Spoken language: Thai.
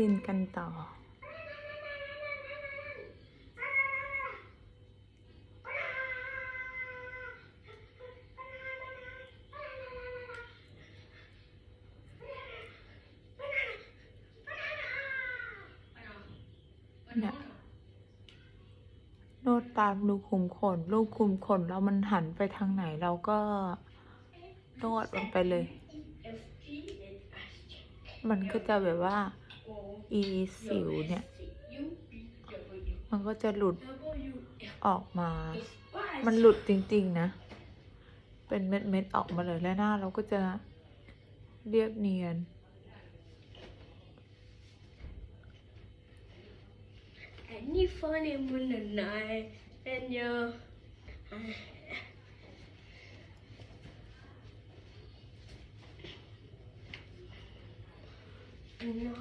คืนกันต่อ เนี่ยโนดตามดูคุมขน ลูกคุมขนแล้วมันหันไปทางไหนเราก็นวดมันไปเลย มันก็จะแบบว่า อีสิวเนี่ย มันก็จะหลุดออกมา มันหลุดจริง ๆ นะ เป็นเม็ดๆออกมาเลยและหน้าเราก็จะเรียบเนียน Any funny when the night and you no